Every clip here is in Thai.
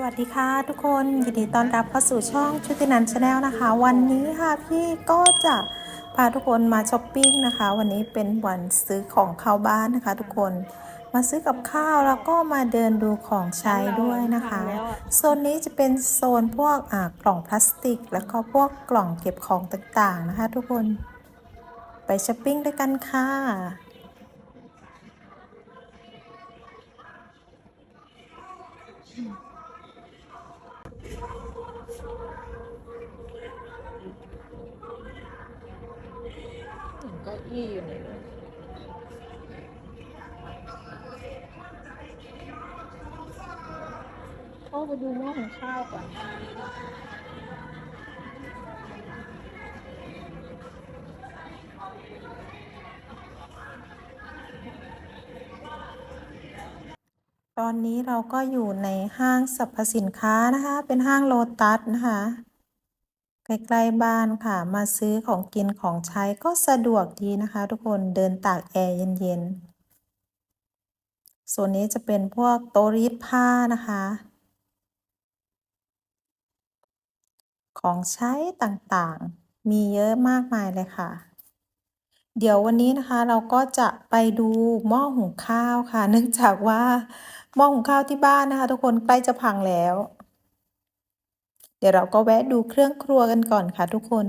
สวัสดีค่ะทุกคนยินดีต้อนรับเข้าสู่ช่องชุตินันชาแนลนะคะ วันนี้ค่ะพี่ก็จะพาทุกคนมาช้อปปิ้งนะคะ วันนี้เป็นวันซื้อของเข้าบ้านนะคะ ทุกคนมาซื้อกับข้าวแล้วก็มาเดินดูของใช้ด้วยนะคะโซนนี้จะเป็นโซนพวกอ่ากล่องพลาสติก แล้วก็พวกกล่องเก็บของต่างๆนะคะ ทุกคนไปช้อปปิ้งด้วยกันค่ะเก้าอี้อยู่ไหนเข้าไปดูหม้อของข้าวก่อนตอนนี้เราก็อยู่ในห้างสรรพสินค้านะคะ เป็นห้างโลตัสนะคะ ใกล้ๆบ้านค่ะ มาซื้อของกินของใช้ก็สะดวกดีนะคะ ทุกคนเดินตากแอร์เย็นๆส่วนนี้จะเป็นพวกโต๊ะรีดผ้านะคะ ของใช้ต่างๆมีเยอะมากมายเลยค่ะ เดี๋ยววันนี้นะคะเราก็จะไปดูหม้อหุงข้าวค่ะ เนื่องจากว่าหม้อหุงข้าวที่บ้านนะคะ ทุกคนใกล้จะพังแล้ว เดี๋ยวเราก็แวะดูเครื่องครัวกันก่อนค่ะทุกคน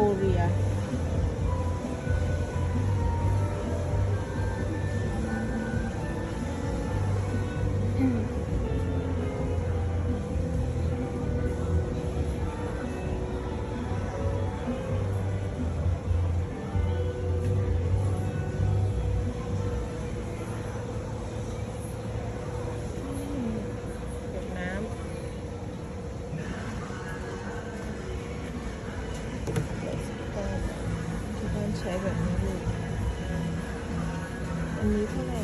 ล์ อันนี้เท่าไหร่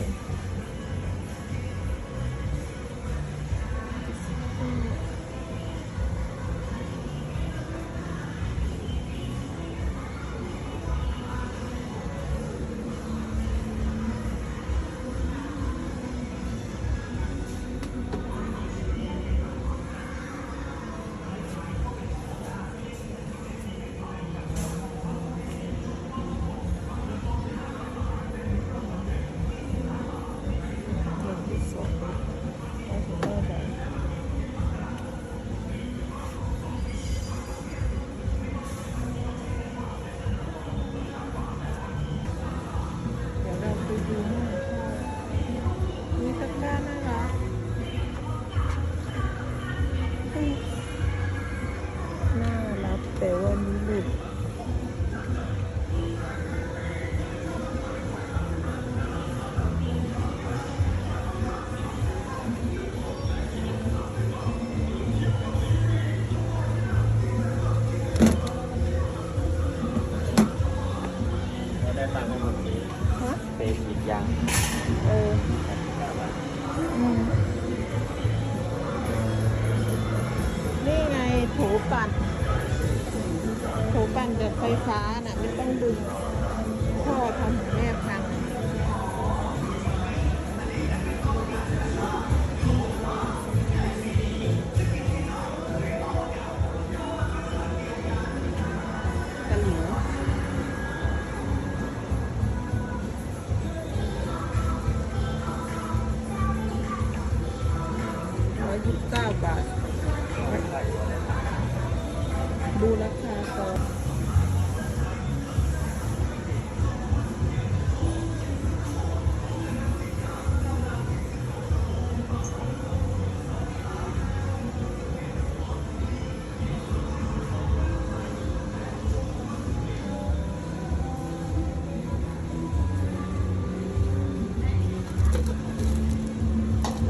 ยางเออนี่ไงถูปั่นถูปั่นแบบไฟฟ้าน่ะไม่ต้องดึงพ่อทำของ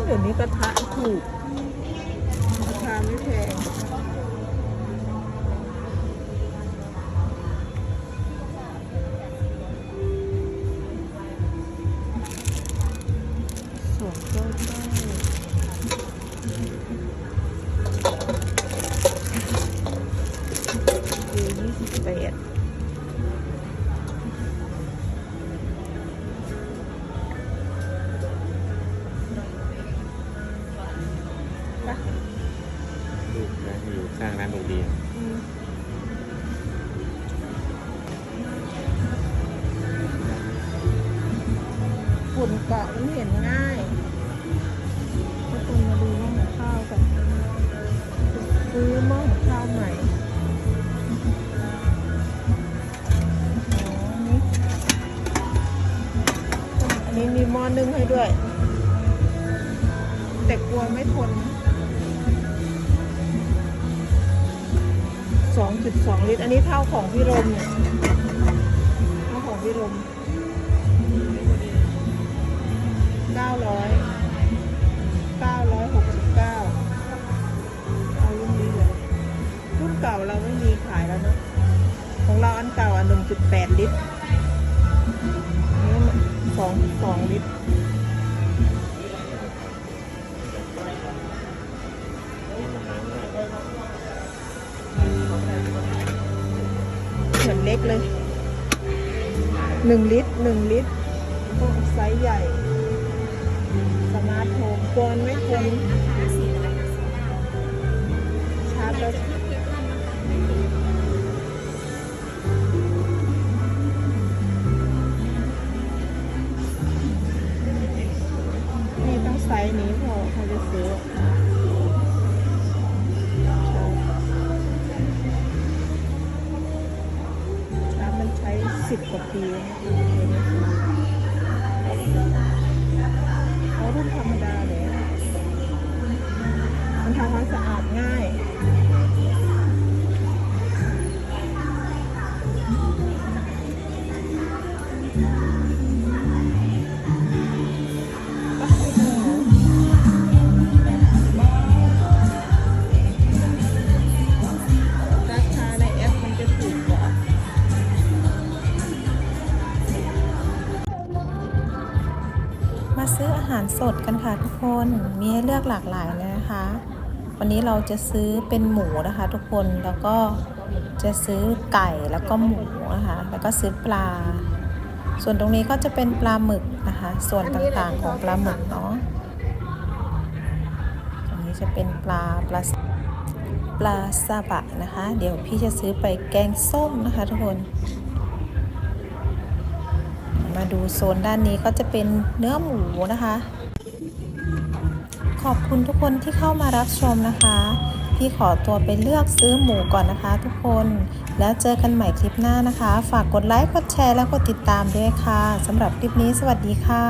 เดี๋ยวนี้กระทะถูกราคาไม่แพง ข้างร้านโรงเรียนฝุ่นเกาะมันเห็นง่ายทุกคนมาดูหม้อข้าวกันซื้อหม้อข้าวใหม่อ๋อนี่อันนี้มีหม้อนึ่งให้ด้วย แต่กลัวไม่ทน สองจุดสองลิตร อันนี้เท่าของพี่รมเนี่ยเท่าของพี่รมเก้าร้อยเก้าร้อยหกสิบเก้าเอารุ่นนี้เลยรุ่นเก่าเราไม่มีขายแล้วเนะ ของเราอันเก่าอะหนึ่งจุดแปดลิตรอันนี้สองสองลิตร หนึ่งลิตรหนึ่งลิตรไซส์ใหญ่ สมาร์ทโฮมกวนไม่ทนช ใสดกันค่ะทุกคนมีให้เลือกหลากหลายเลยนะคะ วันนี้เราจะซื้อเป็นหมูนะคะ ทุกคนแล้วก็จะซื้อไก่แล้วก็หมูนะคะ แล้วก็ซื้อปลา ส่วนตรงนี้ก็จะเป็นปลาหมึกนะคะ ส่วนต่างๆของปลาหมึกเนาะตรงนี้จะเป็นปลาปลาปลาซาบะนะคะ เดี๋ยวพี่จะซื้อไปแกงส้มนะคะ ทุกคน มาดูโซนด้านนี้ก็จะเป็นเนื้อหมูนะคะ ขอบคุณทุกคนที่เข้ามารับชมนะคะ พี่ขอตัวไปเลือกซื้อหมูก่อนนะคะทุกคน แล้วเจอกันใหม่คลิปหน้านะคะ ฝากกดไลค์ กดแชร์ และกดติดตามด้วยค่ะสำหรับคลิปนี้สวัสดีค่ะ